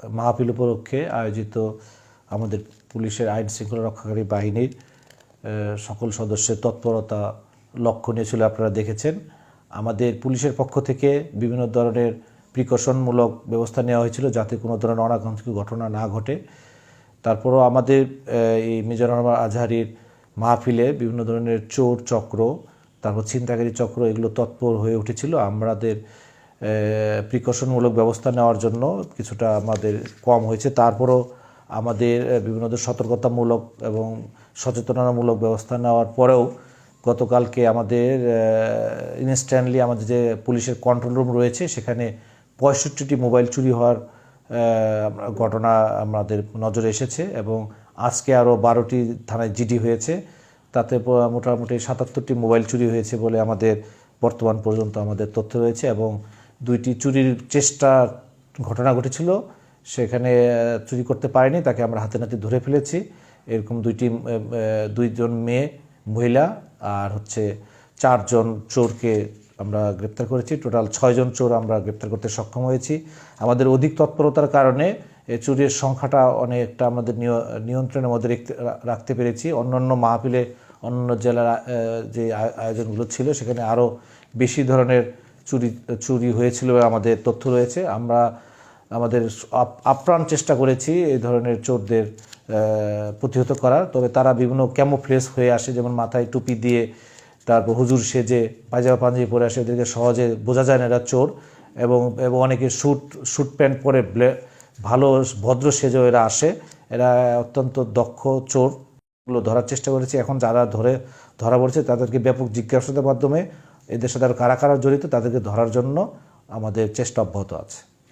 মাহফিল উপলক্ষে আয়োজিত আমাদের পুলিশের আইন শৃঙ্খলা রক্ষাকারী বাহিনীর সকল সদস্যের তৎপরতা লক্ষণীয় ছিল আপনারা দেখেছেন। আমাদের পুলিশের পক্ষ থেকে বিভিন্ন ধরনের প্রিকশনমূলক ব্যবস্থা নেওয়া হয়েছিল যাতে কোনো ধরনের অনাকাঙ্ক্ষিত ঘটনা না ঘটে। তারপরও আমাদের এই মিজানুর রহমান আজহারির মাহফিলে বিভিন্ন ধরনের চোর চক্র, তারপর ছিনতাইকারী চক্র এগুলো তৎপর হয়ে উঠেছিল। আমাদের প্রিকশনমূলক ব্যবস্থা নেওয়ার জন্য কিছুটা আমাদের কম হয়েছে। তারপরও আমাদের বিভিন্ন সতর্কতামূলক এবং সচেতনতামূলক ব্যবস্থা নেওয়ার পরেও গতকালকে আমাদের ইনস্ট্যান্টলি আমাদের যে পুলিশের কন্ট্রোল রুম রয়েছে, সেখানে পঁয়ষট্টিটি মোবাইল চুরি হওয়ার ঘটনা আমাদের নজরে এসেছে এবং আজকে আরও বারোটি থানায় জিডি হয়েছে। তাতে মোটামুটি সাতাত্তরটি মোবাইল চুরি হয়েছে বলে আমাদের বর্তমান পর্যন্ত আমাদের তথ্য রয়েছে এবং দুইটি চুরির চেষ্টা, ঘটনা ঘটেছিল। সেখানে চুরি করতে পারেনি, তাকে আমরা হাতে নাতে ধরে ফেলেছি। এরকম দুইটি দুইজন মেয়ে, মহিলা আর হচ্ছে চারজন চোরকে আমরা গ্রেপ্তার করেছি। টোটাল ছয়জন চোর আমরা গ্রেপ্তার করতে সক্ষম হয়েছি। আমাদের অধিক তৎপরতার কারণে চুরির সংখ্যাটা অনেকটা আমাদের নিয়- নিয়ন্ত্রণের মধ্যে রাখতে- রাখতে পেরেছি। অন্যান্য মাহফিলে, অন্যান্য জেলার যে আয়োজনগুলো ছিল, সেখানে আরও বেশি ধরনের চুরি চুরি হয়েছিল আমাদের তথ্য রয়েছে। আমরা আমাদের আপ্রাণ চেষ্টা করেছি এই ধরনের চোরদের প্রতিহত করার। তবে তারা বিভিন্ন ক্যামোফ্লেস হয়ে আসে, যেমন মাথায় টুপি দিয়ে তারপর হুজুর সেজে পায়জামা পাঞ্জাবি পরে আসে। এদেরকে সহজে বোঝা যায় না এরা চোর। এবং এবং অনেকে স্যুট স্যুট প্যান্ট পরে ভালো ভদ্র সেজেও এরা আসে। এরা অত্যন্ত দক্ষ চোরগুলো ধরার চেষ্টা করেছি। এখন যারা ধরে, ধরা পড়ছে তাদেরকে ব্যাপক জিজ্ঞাসার মাধ্যমে এদের সাথে আর কারা কারা জড়িত তাদেরকে ধরার জন্য আমাদের চেষ্টা অব্যাহত আছে।